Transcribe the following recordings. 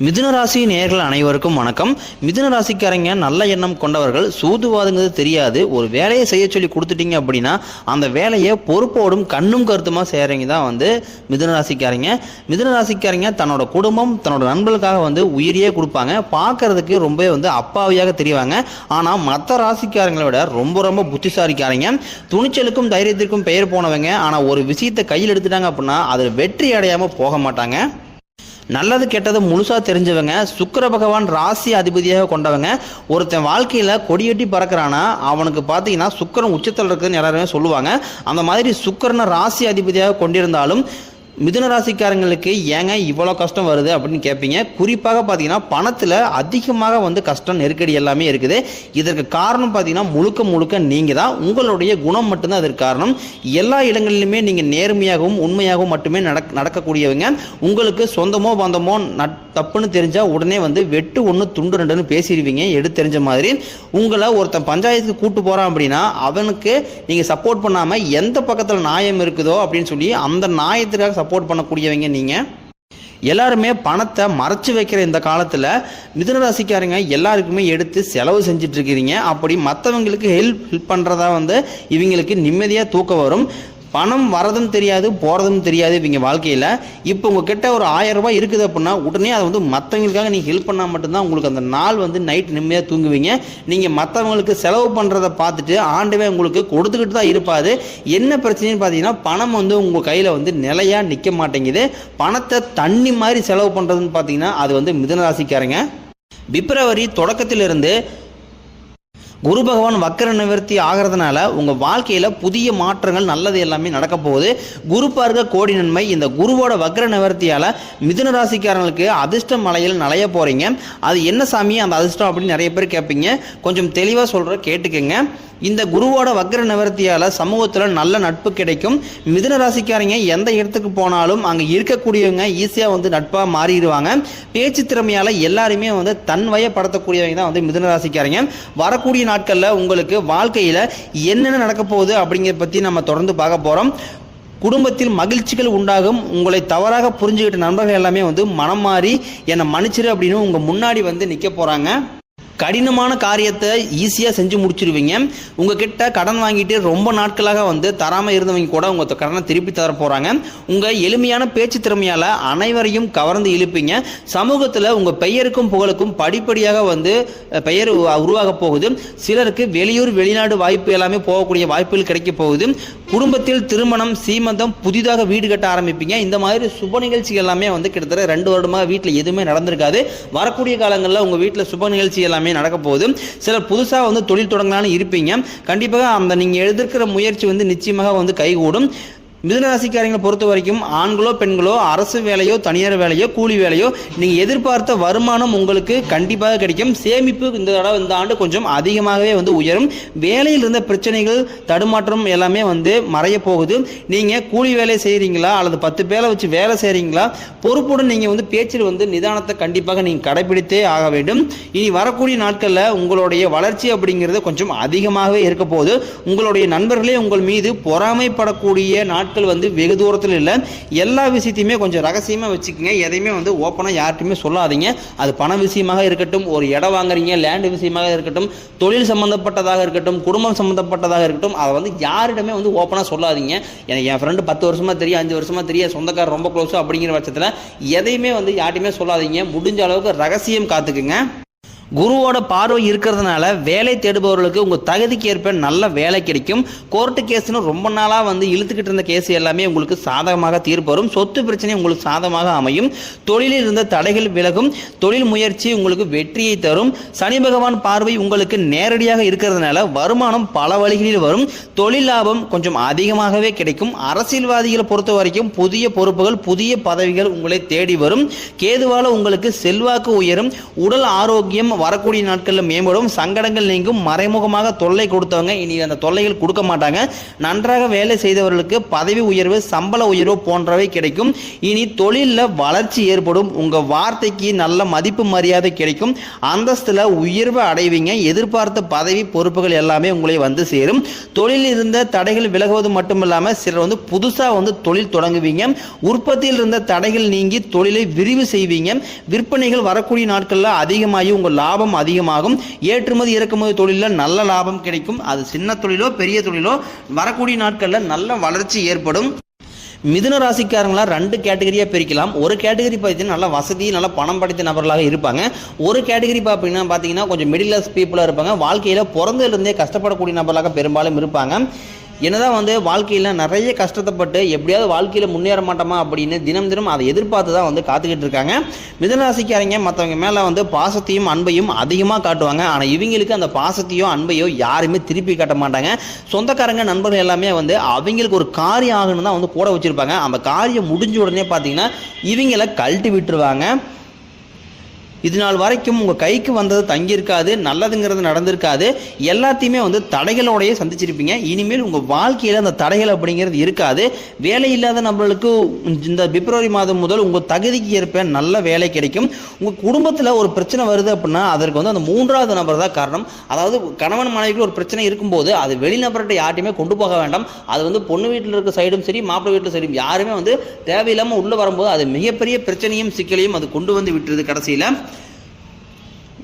மிதுன ராசி அனைவருக்கும் வணக்கம். மிதுன ராசிக்காரங்க நல்ல எண்ணம் கொண்டவர்கள் சூதுவாதுங்கிறது தெரியாது. ஒரு வேலையை செய்ய சொல்லி கொடுத்துட்டீங்க அப்படின்னா அந்த வேலையை பொறுப்போடும் கண்ணும் கருத்துமாக செய்கிறவங்க தான் வந்து மிதுன ராசிக்காரங்க மிதுன ராசிக்காரங்க தன்னோட குடும்பம் தன்னோட நண்பர்களுக்காக வந்து உயிரியே கொடுப்பாங்க. பார்க்கறதுக்கு ரொம்ப வந்து அப்பாவியாக தெரியவாங்க ஆனால் மற்ற ராசிக்காரங்களை விட ரொம்ப ரொம்ப புத்திசாலிக்காரங்க. துணிச்சலுக்கும் தைரியத்திற்கும் பெயர் போனவங்க. ஆனால் ஒரு விஷயத்தை கையில் எடுத்துட்டாங்க அப்படின்னா அதில் வெற்றி அடையாமல் போக மாட்டாங்க. நல்லது கெட்டது முழுசா தெரிஞ்சவங்க சுக்கிர பகவான் ராசி அதிபதியாக கொண்டவங்க ஒருத்தன் வாழ்க்கையில கொடியட்டி பறக்கிறானா அவனுக்கு பார்த்தீங்கன்னா சுக்கிரன் உச்சத்தில் இருக்குதுன்னு எல்லாருமே சொல்லுவாங்க. அந்த மாதிரி சுக்கிரனை ராசி அதிபதியாக கொண்டிருந்தாலும் மிதுன ராசிக்காரங்களுக்கு ஏங்க இவ்வளோ கஷ்டம் வருது அப்படின்னு கேட்பீங்க குறிப்பாக பார்த்தீங்கன்னா பணத்தில் அதிகமாக வந்து கஷ்டம் நெருக்கடி எல்லாமே இருக்குது. இதற்கு காரணம் பார்த்தீங்கன்னா முழுக்க முழுக்க நீங்கள் தான் உங்களுடைய குணம் மட்டும்தான் அதற்கு காரணம். எல்லா இடங்களிலுமே நீங்கள் நேர்மையாகவும் உண்மையாகவும் மட்டுமே நடக் நடக்கக்கூடியவங்க. உங்களுக்கு சொந்தமோ பந்தமோ நட் தப்புன்னு தெரிஞ்சால் உடனே வந்து வெட்டு ஒன்று துண்டு ரெண்டுன்னு பேசிடுவீங்க. எடுத்து தெரிஞ்ச மாதிரி. உங்களை ஒருத்தன் பஞ்சாயத்துக்கு கூட்டு போகிறான் அப்படின்னா அவனுக்கு நீங்கள் சப்போர்ட் பண்ணாமல் எந்த பக்கத்தில் நியாயம் இருக்குதோ அப்படின்னு சொல்லி அந்த நியாயத்துக்காக சப்போர்ட் பண்ணக்கூடியவங்க நீங்கள் எல்லாருமே பணத்தை மறைச்சு வைக்கிற இந்த காலத்தில் மிதுனராசிக்காரங்க எல்லாருக்குமே எடுத்து செலவு செஞ்சுட்டு இருக்கிறீங்க. அப்படி மற்றவங்களுக்கு ஹெல்ப் ஹெல்ப் பண்ணுறதா வந்து இவங்களுக்கு நிம்மதியாக தூக்கம் வரும். பணம் வரதும் தெரியாது போகிறதும் தெரியாது இவங்க வாழ்க்கையில். இப்போ உங்ககிட்ட ஒரு ஆயிரம் ரூபாய் இருக்குது அப்படின்னா உடனே அதை வந்து மற்றவங்களுக்காக நீங்கள் ஹெல்ப் பண்ணால் மட்டும்தான் உங்களுக்கு அந்த நாள் வந்து நைட் நிம்மதியாக தூங்குவீங்க. நீங்கள் மற்றவங்களுக்கு செலவு பண்ணுறத பார்த்துட்டு ஆண்டவே உங்களுக்கு கொடுத்துக்கிட்டு தான் இருப்பாது என்ன பிரச்சனைன்னு பார்த்தீங்கன்னா பணம் வந்து உங்கள் கையில் வந்து நிலையாக நிற்க மாட்டேங்குது. பணத்தை தண்ணி மாதிரி செலவு பண்ணுறதுன்னு பார்த்தீங்கன்னா அது வந்து மிதனராசிக்காரங்க பிப்ரவரி தொடக்கத்திலிருந்து குரு பகவான் வக்கர நிவர்த்தி ஆகிறதுனால உங்கள் வாழ்க்கையில் புதிய மாற்றங்கள் நல்லது எல்லாமே நடக்க போகுது. குரு பார்க்க கோடி நன்மை. இந்த குருவோட வக்கர நிவர்த்தியால் மிதுன ராசிக்காரங்களுக்கு அதிர்ஷ்ட மலையில் நலைய போகிறீங்க அது என்ன சாமி? அந்த அதிர்ஷ்டம் அப்படின்னு நிறைய பேர் கேட்பீங்க. கொஞ்சம் தெளிவாக சொல்கிற கேட்டுக்கங்க. இந்த குருவோட வக்ர நிவர்த்தியால் சமூகத்தில் நல்ல நட்பு கிடைக்கும். மிதுன ராசிக்காரங்க எந்த இடத்துக்கு போனாலும் அங்கே இருக்கக்கூடியவங்க ஈஸியாக வந்து நட்பாக மாறிடுவாங்க. பேச்சு திறமையால் எல்லாருமே வந்து தன்வயப்படுத்தக்கூடியவங்க தான் வந்து மிதுன ராசிக்காரங்க. வரக்கூடிய நாட்களில் உங்களுக்கு வாழ்க்கையில் என்னென்ன நடக்க போகுது அப்படிங்கிறத பற்றி நம்ம தொடர்ந்து பார்க்க போகிறோம் குடும்பத்தில் மகிழ்ச்சிகள் உண்டாகும். உங்களை தவறாக புரிஞ்சுக்கிட்ட நண்பர்கள் எல்லாமே வந்து மனம் மாறி என்னை மன்னிச்சிரு அப்படின்னு உங்கள் முன்னாடி வந்து நிற்க போகிறாங்க கடினமான காரியத்தை ஈஸியாக செஞ்சு முடிச்சிருவீங்க. உங்ககிட்ட கடன் வாங்கிட்டு ரொம்ப நாட்களாக வந்து தராமல் இருந்தவங்க கூட உங்கள் கடனை திருப்பி தர போகிறாங்க உங்கள் எளிமையான பேச்சு திறமையால் அனைவரையும் கவர்ந்து இழுப்பீங்க. சமூகத்தில் உங்கள் பெயருக்கும் புகழுக்கும் படிப்படியாக வந்து பெயர் உ- உருவாக போகுது. சிலருக்கு வெளியூர் வெளிநாடு வாய்ப்பு எல்லாமே போகக்கூடிய வாய்ப்புகள் கிடைக்க போகுது. குடும்பத்தில் திருமணம் சீமந்தம் புதிதாக வீடு கட்ட ஆரம்பிப்பீங்க. இந்த மாதிரி சுப நிகழ்ச்சி எல்லாமே வந்து கிட்டத்தட்ட ரெண்டு வருடமாக வீட்டில் எதுவுமே நடந்திருக்காது. வரக்கூடிய காலங்களில் உங்கள் வீட்டில் சுப நிகழ்ச்சி எல்லாமே நடக்க போகுது சிலர் புதுசாக வந்து தொழில் தொடங்கலாம்னு இருப்பீங்க. கண்டிப்பாக அந்த நீங்கள் எழுதிருக்கிற முயற்சி வந்து நிச்சயமாக வந்து கைகூடும். மிதுனராசிக்காரங்களை பொறுத்த வரைக்கும் ஆண்களோ பெண்களோ அரசு வேலையோ தனியார் வேலையோ கூலி வேலையோ நீங்கள் எதிர்பார்த்த வருமானம் உங்களுக்கு கண்டிப்பாக கிடைக்கும். சேமிப்பு இந்த தடவை இந்த ஆண்டு கொஞ்சம் அதிகமாகவே வந்து உயரும். வேலையில் இருந்த பிரச்சனைகள் தடுமாற்றம் எல்லாமே வந்து மறைய போகுது. நீங்கள் கூலி வேலை செய்கிறீங்களா அல்லது பத்து பேரை வச்சு வேலை செய்கிறீங்களா பொறுப்புடன் நீங்கள் வந்து பேச்சில் வந்து நிதானத்தை கண்டிப்பாக நீங்கள் கடைபிடித்தே ஆக வேண்டும். இனி வரக்கூடிய நாட்களில் உங்களுடைய வளர்ச்சி அப்படிங்கிறது கொஞ்சம் அதிகமாகவே இருக்க போகுது. உங்களுடைய நண்பர்களே உங்கள் மீது பொறாமைப்படக்கூடிய நாட்கள் வந்து வெகு தூரத்தில் இல்லை. எல்லா விஷயத்தையுமே கொஞ்சம் ரகசியமாக வச்சுக்கோங்க. எதையுமே வந்து ஓப்பனாக யார்கிட்டையுமே சொல்லாதீங்க. அது பண விஷயமாக இருக்கட்டும் ஒரு இடம் வாங்குறீங்க லேண்டு விஷயமாக இருக்கட்டும் தொழில் சம்மந்தப்பட்டதாக இருக்கட்டும் குடும்பம் சம்மந்தப்பட்டதாக இருக்கட்டும் அதை வந்து யாரிடமே வந்து ஓப்பனாக சொல்லாதீங்க. எனக்கு என் ஃப்ரெண்டு பத்து வருஷமாக தெரியும் அஞ்சு வருஷமாக தெரியும் சொந்தக்காரர் ரொம்ப க்ளோஸு அப்படிங்கிற பட்சத்தில் எதையுமே வந்து யார்ட்டையுமே சொல்லாதீங்க. முடிஞ்ச அளவுக்கு ரகசியம் காத்துக்குங்க. குருவோட பார்வை இருக்கிறதுனால வேலை தேடுபவர்களுக்கு உங்கள் தகுதிக்கு ஏற்ப நல்ல வேலை கிடைக்கும். கோர்ட்டு கேஸ்னு ரொம்ப நாளாக வந்து இழுத்துக்கிட்டு இருந்த கேஸ் எல்லாமே உங்களுக்கு சாதகமாக தீர்ப்பு வரும். சொத்து பிரச்சனை உங்களுக்கு சாதகமாக அமையும். தொழிலில் இருந்த தடைகள் விலகும். தொழில் முயற்சி உங்களுக்கு வெற்றியை தரும். சனி பகவான் பார்வை உங்களுக்கு நேரடியாக இருக்கிறதுனால வருமானம் பல வழிகளில் வரும். தொழில் லாபம் கொஞ்சம் அதிகமாகவே கிடைக்கும். அரசியல்வாதிகளை பொறுத்த வரைக்கும் புதிய பொறுப்புகள் புதிய பதவிகள் உங்களை தேடி வரும். கேதுவால உங்களுக்கு செல்வாக்கு உயரும். உடல் ஆரோக்கியம் வரக்கூடிய நாட்களில் மேம்படும். சங்கடங்கள் நீங்கும். மறைமுகமாக தொல்லை கொடுத்தவங்க இனி அந்த தொல்லைகள் கொடுக்க மாட்டாங்க. நன்றாக வேலை செய்தவர்களுக்கு பதவி உயர்வு சம்பள உயர்வு போன்றவை கிடைக்கும். இனி தொழிலில் வளர்ச்சி ஏற்படும். உங்கள் வார்த்தைக்கு நல்ல மதிப்பு மரியாதை கிடைக்கும். அந்தஸ்தில் உயர்வு அடைவீங்க. எதிர்பார்த்த பதவி பொறுப்புகள் எல்லாமே உங்களை வந்து சேரும். தொழிலில் இருந்த தடைகள் விலகுவது மட்டும் இல்லாமல் சிலர் வந்து புதுசாக வந்து தொழில் தொடங்குவீங்க. உற்பத்தியில் இருந்த தடைகள் நீங்கி தொழிலை விரிவு செய்வீங்க. விற்பனைகள் வரக்கூடிய நாட்களில் அதிகமாகி உங்கள் லாபம் லாபம் அதிகமாகும். ஏற்றுமதி இறக்குமதி தொழிலில் நல்ல லாபம் கிடைக்கும். அது சின்ன தொழிலோ பெரிய தொழிலோ வரக்கூடிய நாட்களில் நல்ல வளர்ச்சி ஏற்படும். மிதுன ராசிக்காரங்களா ரெண்டு கேட்டகரியாக பிரிக்கலாம். ஒரு கேட்டகரி பார்த்தீங்கன்னா நல்லா வசதி நல்லா பணம் படைத்த நபர்களாக இருப்பாங்க. ஒரு கேட்டகரி பார்த்தீங்கன்னா பார்த்தீங்கன்னா கொஞ்சம் மிடில் கிளாஸ் பீப்புளாக இருப்பாங்க. வாழ்க்கையில் பிறந்ததுலேருந்தே கஷ்டப்படக்கூடிய நபர்களாக பெரும்பாலும் இருப்பாங்க. என்னதான் வந்து வாழ்க்கையில் நிறைய கஷ்டத்தைப்பட்டு எப்படியாவது வாழ்க்கையில் முன்னேற மாட்டோமா அப்படின்னு தினம் தினம் அதை எதிர்பார்த்து தான் வந்து காத்துக்கிட்டு இருக்காங்க. மிதனராசிக்காரங்க மற்றவங்க மேலே வந்து பாசத்தையும் அன்பையும் அதிகமாக காட்டுவாங்க. ஆனால் இவங்களுக்கு அந்த பாசத்தையோ அன்பையோ யாருமே திருப்பி காட்ட மாட்டாங்க. சொந்தக்காரங்க நண்பர்கள் எல்லாமே வந்து அவங்களுக்கு ஒரு காரியம் ஆகணும் தான் வந்து கூட வச்சுருப்பாங்க. அந்த காரியம் முடிஞ்ச உடனே பார்த்தீங்கன்னா இவங்கள கழட்டி விட்டுருவாங்க. இது நாள் வரைக்கும் உங்கள் கைக்கு வந்தது தங்கியிருக்காது நல்லதுங்கிறது நடந்திருக்காது. எல்லாத்தையுமே வந்து தடைகளோடையே சந்திச்சிருப்பீங்க. இனிமேல் உங்கள் வாழ்க்கையில் அந்த தடைகள் அப்படிங்கிறது இருக்காது. வேலை இல்லாத நம்மளுக்கு இந்த பிப்ரவரி மாதம் முதல் உங்கள் தகுதிக்கு ஏற்ப நல்ல வேலை கிடைக்கும். உங்கள் குடும்பத்தில் ஒரு பிரச்சனை வருது அப்படின்னா அதற்கு வந்து அந்த மூன்றாவது நபர் தான் காரணம். அதாவது கணவன் மனைவிக்கு ஒரு பிரச்சனை இருக்கும்போது அது வெளிநபர்கிட்ட யார்ட்டையுமே கொண்டு போக வேண்டாம். அது வந்து பொண்ணு வீட்டில் இருக்க சைடும் சரி மாப்பிள்ளை வீட்டில் சரி யாருமே வந்து தேவையில்லாமல் உள்ளே வரும்போது அது மிகப்பெரிய பிரச்சனையும் சிக்கலையும் அது கொண்டு வந்து விட்டுருது கடைசியில்.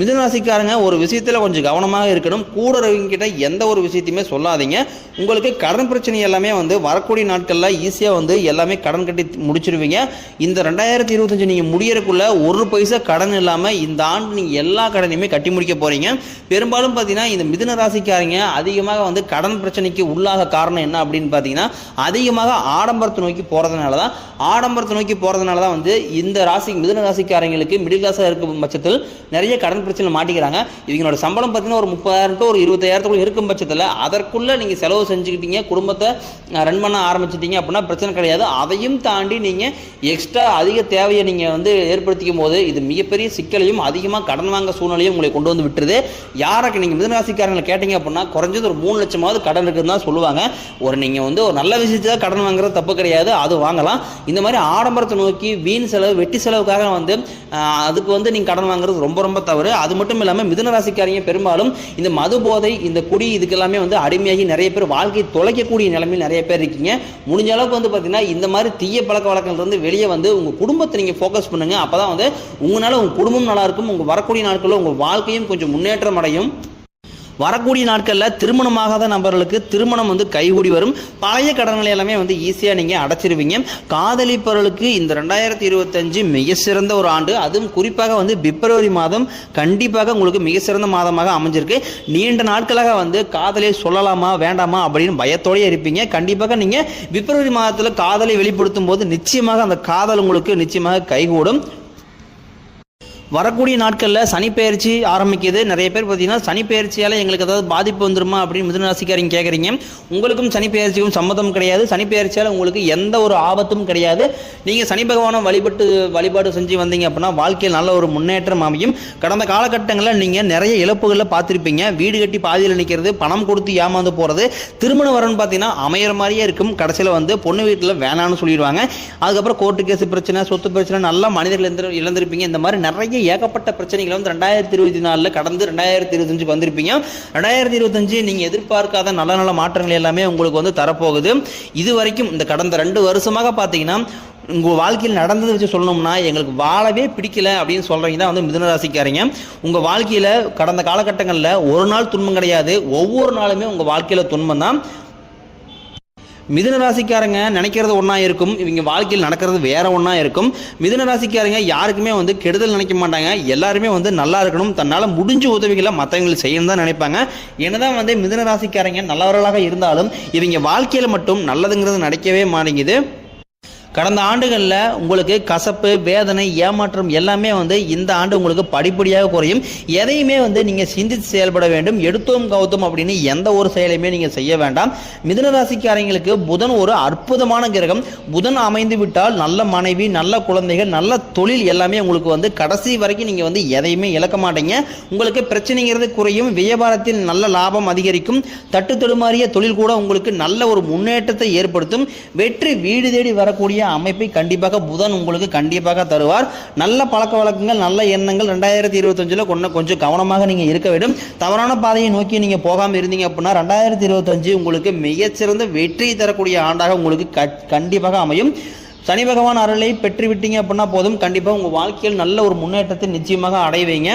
மிதுனராசிக்காரங்க ஒரு விஷயத்தில் கொஞ்சம் கவனமாக இருக்கணும். கூட கிட்ட எந்த ஒரு விஷயத்தையுமே சொல்லாதீங்க. உங்களுக்கு கடன் பிரச்சனை எல்லாமே வந்து வரக்கூடிய நாட்களில் ஈஸியாக வந்து எல்லாமே கடன் கட்டி முடிச்சிருவீங்க. இந்த ரெண்டாயிரத்தி இருபத்தஞ்சு நீங்கள் முடியறக்குள்ள ஒரு பைசா கடன் இல்லாமல் இந்த ஆண்டு நீங்கள் எல்லா கடனையுமே கட்டி முடிக்க போகிறீங்க பெரும்பாலும் பார்த்தீங்கன்னா இந்த மிதுன ராசிக்காரங்க அதிகமாக வந்து கடன் பிரச்சனைக்கு உள்ளாக காரணம் என்ன அப்படின்னு பார்த்தீங்கன்னா அதிகமாக ஆடம்பரத்தை நோக்கி போகிறதுனால தான் ஆடம்பரத்தை நோக்கி போகிறதுனால தான் வந்து இந்த ராசி மிதுன ராசிக்காரங்களுக்கு மிடில் கிளாஸாக இருக்கும் பட்சத்தில் நிறைய கடன் பிரச்சனை மாட்டிக்கிறாங்க. இவங்களோட சம்பளம் பார்த்தீங்கன்னா ஒரு முப்பதாயிரம் டு ஒரு இருபத்தாயிரத்துக்குள்ள இருக்கும் பட்சத்தில் அதற்குள்ளே நீங்கள் செலவு செஞ்சுக்கிட்டீங்க குடும்பத்தை ரன் பண்ண ஆரம்பிச்சிட்டீங்க அப்படின்னா பிரச்சனை கிடையாது. அதையும் தாண்டி நீங்கள் எக்ஸ்ட்ரா அதிக தேவையை நீங்கள் வந்து ஏற்படுத்திக்கும் போது இது மிகப்பெரிய சிக்கலையும் அதிகமாக கடன் வாங்க சூழ்நிலையும் உங்களை கொண்டு வந்து விட்டுருது. யாருக்கு நீங்கள் மிதனராசிக்காரங்களை கேட்டீங்க அப்படின்னா குறைஞ்சது ஒரு மூணு லட்சமாவது கடன் இருக்குதுன்னு தான் சொல்லுவாங்க. ஒரு நீங்கள் வந்து ஒரு நல்ல விஷயத்தை கடன் வாங்குறது தப்பு கிடையாது அது வாங்கலாம். இந்த மாதிரி ஆடம்பரத்தை நோக்கி வீண் செலவு வெட்டி செலவுக்காக வந்து அதுக்கு வந்து நீங்கள் கடன் வாங்குறது ரொம்ப ரொம்ப தவறு. அது மட்டும் இல்லாமல் மிதுனராசிக்காரங்க பெரும்பாலும் இந்த மது போதை இந்த குடி இதுக்கெல்லாமே வந்து அடிமையாகி நிறைய பேர் வாழ்க்கை தொலைக்கக்கூடிய நிலைமையில் நிறைய பேர் இருக்கீங்க. முடிஞ்ச அளவுக்கு வந்து பார்த்தீங்கன்னா இந்த மாதிரி தீய பழக்க வழக்கங்கள்லேருந்து வெளியே வந்து உங்கள் குடும்பத்தை நீங்கள் ஃபோக்கஸ் பண்ணுங்கள் அப்போ தான் வந்து உங்களால் உங்கள் குடும்பம் நல்லா இருக்கும். உங்கள் வரக்கூடிய நாட்களில் உங்கள் வாழ்க்கையும் கொஞ்சம் முன்னேற்றம் அடையும். வரக்கூடிய நாட்களில் திருமணமாகாத நபர்களுக்கு திருமணம் வந்து கைகூடி வரும். பழைய கடன்களை எல்லாமே வந்து ஈஸியாக நீங்கள் அடைச்சிருவீங்க. காதலிப்பவர்களுக்கு இந்த ரெண்டாயிரத்தி இருபத்தஞ்சு மிக சிறந்த ஒரு ஆண்டு. அதுவும் குறிப்பாக வந்து பிப்ரவரி மாதம் கண்டிப்பாக உங்களுக்கு மிக சிறந்த மாதமாக அமைஞ்சிருக்கு. நீண்ட நாட்களாக வந்து காதலை சொல்லலாமா வேண்டாமா அப்படின்னு பயத்தோடயே இருப்பீங்க. கண்டிப்பாக நீங்கள் பிப்ரவரி மாதத்தில் காதலை வெளிப்படுத்தும் போது நிச்சயமாக அந்த காதல் உங்களுக்கு நிச்சயமாக கைகூடும். வரக்கூடிய நாட்களில் சனிப்பெயர்ச்சி ஆரம்பிக்குது. நிறைய பேர் பார்த்தீங்கன்னா சனிப்பெயர்ச்சியால் எங்களுக்கு ஏதாவது பாதிப்பு வந்துருமா அப்படின்னு மிதுனராசிக்காரங்க கேட்குறீங்க உங்களுக்கும் சனிப்பெயர்ச்சிக்கும் சம்மதம் கிடையாது. சனிப்பெயர்ச்சியால் உங்களுக்கு எந்த ஒரு ஆபத்தும் கிடையாது. நீங்கள் சனி பகவானை வழிபட்டு வழிபாடு செஞ்சு வந்தீங்க அப்படின்னா வாழ்க்கையில் நல்ல ஒரு முன்னேற்றம் அமையும். கடந்த காலகட்டங்களில் நீங்கள் நிறைய இழப்புகளில் பார்த்துருப்பீங்க. வீடு கட்டி பாதியில் நிற்கிறது பணம் கொடுத்து ஏமாந்து போகிறது திருமண வரன்னு பார்த்தீங்கன்னா அமையிற மாதிரியே இருக்கும். கடைசியில் வந்து பொண்ணு வீட்டில் வேணான்னு சொல்லிடுவாங்க. அதுக்கப்புறம் கோர்ட்டு கேஸ் பிரச்சனை சொத்து பிரச்சனை நல்லா மனிதர்கள் இழந்திருப்பீங்க. இந்த மாதிரி நிறைய ஏகப்பட்ட பிரச்சனைகளை வந்து ரெண்டாயிரத்தி இருபத்தி நாலில் கடந்து ரெண்டாயிரத்தி இருபத்தஞ்சுக்கு வந்திருப்பீங்க. ரெண்டாயிரத்தி இருபத்தஞ்சு நீங்கள் எதிர்பார்க்காத நல்ல நல்ல மாற்றங்கள் எல்லாமே உங்களுக்கு வந்து தரப்போகுது. இது வரைக்கும் இந்த கடந்த ரெண்டு வருஷமாக பார்த்தீங்கன்னா உங்கள் வாழ்க்கையில் நடந்ததை வச்சு சொல்லணும்னா எங்களுக்கு வாழவே பிடிக்கல அப்படின்னு சொல்கிறீங்க தான் வந்து மிதுனராசிக்காரங்க உங்கள் வாழ்க்கையில் கடந்த காலகட்டங்களில் ஒரு நாள் துன்பம் கிடையாது. ஒவ்வொரு நாளுமே உங்கள் வாழ்க்கையில் துன்பம் தான் மிதுன ராசிக்காரங்க நினைக்கிறது ஒன்றா இருக்கும். இவங்க வாழ்க்கையில் நடக்கிறது வேற ஒன்றா இருக்கும். மிதுன ராசிக்காரங்க யாருக்குமே வந்து கெடுதல் நினைக்க மாட்டாங்க. எல்லாருமே வந்து நல்லா இருக்கணும். தன்னால் முடிஞ்ச உதவிகளை மற்றவங்களுக்கு செய்யணும் தான் நினைப்பாங்க. என்னதான் வந்து மிதுன ராசிக்காரங்க நல்லவர்களாக இருந்தாலும் இவங்க வாழ்க்கையில் மட்டும் நல்லதுங்கிறது நடக்கவே மாட்டேங்குது. கடந்த ஆண்டுகளில் உங்களுக்கு கசப்பு வேதனை ஏமாற்றம் எல்லாமே வந்து இந்த ஆண்டு உங்களுக்கு படிப்படியாக குறையும். எதையுமே வந்து நீங்கள் சிந்தித்து செயல்பட வேண்டும். எடுத்தோம் கவுத்தோம் அப்படின்னு எந்த ஒரு செயலையுமே நீங்கள் செய்ய வேண்டாம். மிதுன ராசிக்காரங்களுக்கு புதன் ஒரு அற்புதமான கிரகம். புதன் அமைந்து விட்டால் நல்ல மனைவி நல்ல குழந்தைகள் நல்ல தொழில் எல்லாமே உங்களுக்கு வந்து கடைசி வரைக்கும் நீங்கள் வந்து எதையுமே இழக்க மாட்டீங்க. உங்களுக்கு பிரச்சனைங்கிறது குறையும். வியாபாரத்தில் நல்ல லாபம் அதிகரிக்கும். தட்டு தடுமாறிய தொழில் கூட உங்களுக்கு நல்ல ஒரு முன்னேற்றத்தை ஏற்படுத்தும். வெற்றி வீடு தேடி வரக்கூடிய அமைப்பை கண்டிப்பாக புதன் உங்களுக்கு கண்டிப்பாக தருவார். நல்ல பழக்க வழக்கங்கள் நல்ல எண்ணங்கள் ரெண்டாயிரத்தி இருபத்தஞ்சில் கொஞ்சம் கொஞ்சம் கவனமாக நீங்கள் இருக்க வேண்டும். தவறான பாதையை நோக்கி நீங்கள் போகாமல் இருந்தீங்க அப்படின்னா ரெண்டாயிரத்தி இருபத்தஞ்சு உங்களுக்கு மிகச்சிறந்த வெற்றி தரக்கூடிய ஆண்டாக உங்களுக்கு கண்டிப்பாக அமையும். சனி பகவான் அருளை பெற்று விட்டீங்க அப்படின்னா போதும். கண்டிப்பாக உங்கள் வாழ்க்கையில் நல்ல ஒரு முன்னேற்றத்தை நிச்சயமாக அடைவீங்க